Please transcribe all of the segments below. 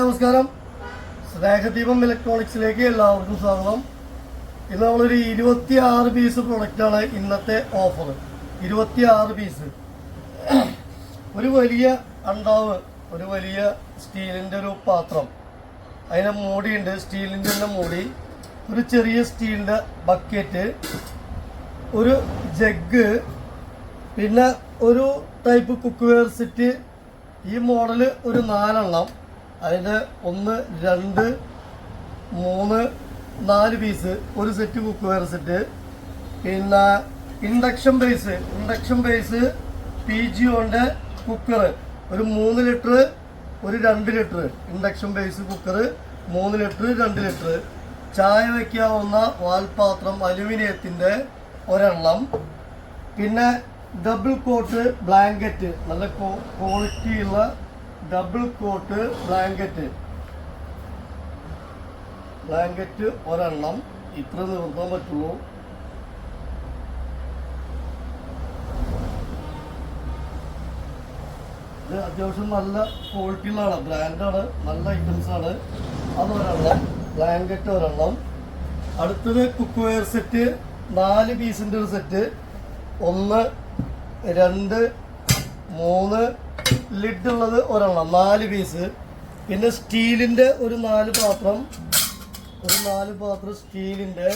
നമസ്കാരം. സ്നേഹദീപം ഇലക്ട്രോണിക്സിലേക്ക് എല്ലാവർക്കും സ്വാഗതം. ഇന്ന് നമ്മളൊരു ഇരുപത്തി ആറ് പീസ് പ്രൊഡക്റ്റാണ് ഇന്നത്തെ ഓഫർ ഇരുപത്തി ആറ് പീസ് ഒരു വലിയ അണ്ടാവ് ഒരു വലിയ സ്റ്റീലിന്റെ ഒരു പാത്രം. അതിന്റെ മൂടിയുണ്ട് സ്റ്റീലിന്റെ തന്നെ മൂടി. ഒരു ചെറിയ സ്റ്റീലിന്റെ ബക്കറ്റ് ഒരു ജഗ് പിന്നെ ഒരു ടൈപ്പ് കുക്ക് വെയർ സെറ്റ് ഈ മോഡൽ ഒരു നാലെണ്ണം. അതിന്റെ ഒന്ന് രണ്ട് മൂന്ന് നാല് പീസ് ഒരു സെറ്റ് കുക്ക് വെയർ സെറ്റ് പിന്നെ induction base induction base P G കൊണ്ട് കുക്കർ ഒരു മൂന്ന് ലിറ്റർ ഒരു രണ്ട് ലിറ്റർ ഇൻഡക്ഷൻ ബേസ് കുക്കർ മൂന്ന് ലിറ്റർ രണ്ട് ലിറ്റർ ചായ വയ്ക്കാവുന്ന വാൽപാത്രം അലുമിനിയത്തിന്റെ ഒരെണ്ണം. പിന്നെ ഡബിൾ കോട്ട് ബ്ലാങ്കറ്റ് നല്ല ക്വാളിറ്റി ഉള്ള ഡബിൾ കോട്ട് ബ്ലാങ്കറ്റ് ബ്ലാങ്കറ്റ് ഒരെണ്ണം ഇത്ര നിർത്താൻ പറ്റുള്ളൂ. ഇത് അത്യാവശ്യം നല്ല ക്വാളിറ്റിയിലാണ് ബ്രാൻഡാണ് നല്ല ഐറ്റംസ് ആണ്. അത് ഒരെണ്ണം ബ്ലാങ്കറ്റ് ഒരെണ്ണം. അടുത്തത് കുക്ക് വെയർ സെറ്റ് നാല് പീസിന്റെ ഒരു സെറ്റ് ഒന്ന് രണ്ട് മൂന്ന് ലിഡ് ഉള്ളത് ഒരെണ്ണം നാല് പീസ് പിന്നെ സ്റ്റീലിന്റെ ഒരു നാല് പാത്രം ഒരു നാല് പാത്രം സ്റ്റീലിന്റെ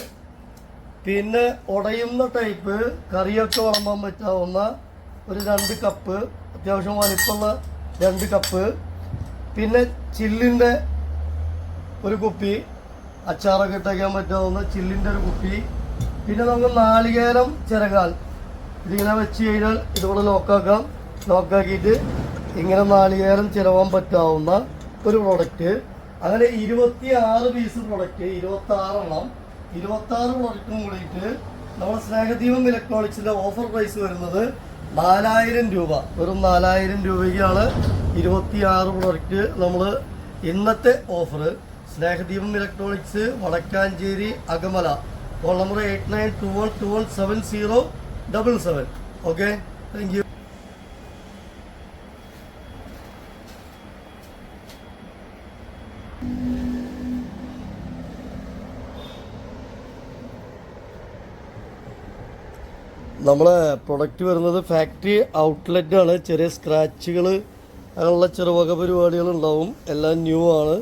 പിന്നെ ഉടയുന്ന ടൈപ്പ് കറിയൊക്കെ വിളമ്പാൻ പറ്റാവുന്ന ഒരു രണ്ട് കപ്പ് അത്യാവശ്യം വലിപ്പുള്ള രണ്ട് കപ്പ് പിന്നെ ചില്ലിന്റെ ഒരു കുപ്പി അച്ചാറൊക്കെ ഇട്ടേക്കാൻ പറ്റാവുന്ന ചില്ലിന്റെ ഒരു കുപ്പി. പിന്നെ നമുക്ക് നാളികേരം ചിരകാൽ. ഇതിങ്ങനെ വെച്ച് കഴിഞ്ഞാൽ ഇതുപോലെ ലോക്കാക്കാം ലോക്കാക്കിയിട്ട് ഇങ്ങനെ നാളികേരം ചിലവാൻ പറ്റാവുന്ന ഒരു പ്രൊഡക്റ്റ് അങ്ങനെ ഇരുപത്തി ആറ് പീസ് പ്രൊഡക്റ്റ് ഇരുപത്തി ആറെണ്ണം ഇരുപത്തി ആറ് പ്രൊഡക്റ്റും കൂടിയിട്ട് നമ്മുടെ സ്നേഹദീപം ഇലക്ട്രോണിക്സിന്റെ ഓഫർ പ്രൈസ് വരുന്നത് നാലായിരം രൂപ. വെറും നാലായിരം രൂപയ്ക്കാണ് ഇരുപത്തി ആറ് പ്രൊഡക്റ്റ് നമ്മൾ ഇന്നത്തെ offer Snehadeepam electronics Vadakkanchery Akamala. Phone number eight nine two one two one seven zero double seven okay thank you നമ്മളെ പ്രൊഡക്റ്റ് വരുന്നത് ഫാക്ടറി ഔട്ട്ലെറ്റാണ് ചെറിയ സ്ക്രാച്ചുകൾ അങ്ങനെയുള്ള ചെറുവക പരിപാടികൾ ഉണ്ടാവും. എല്ലാം ന്യൂ ആണ്.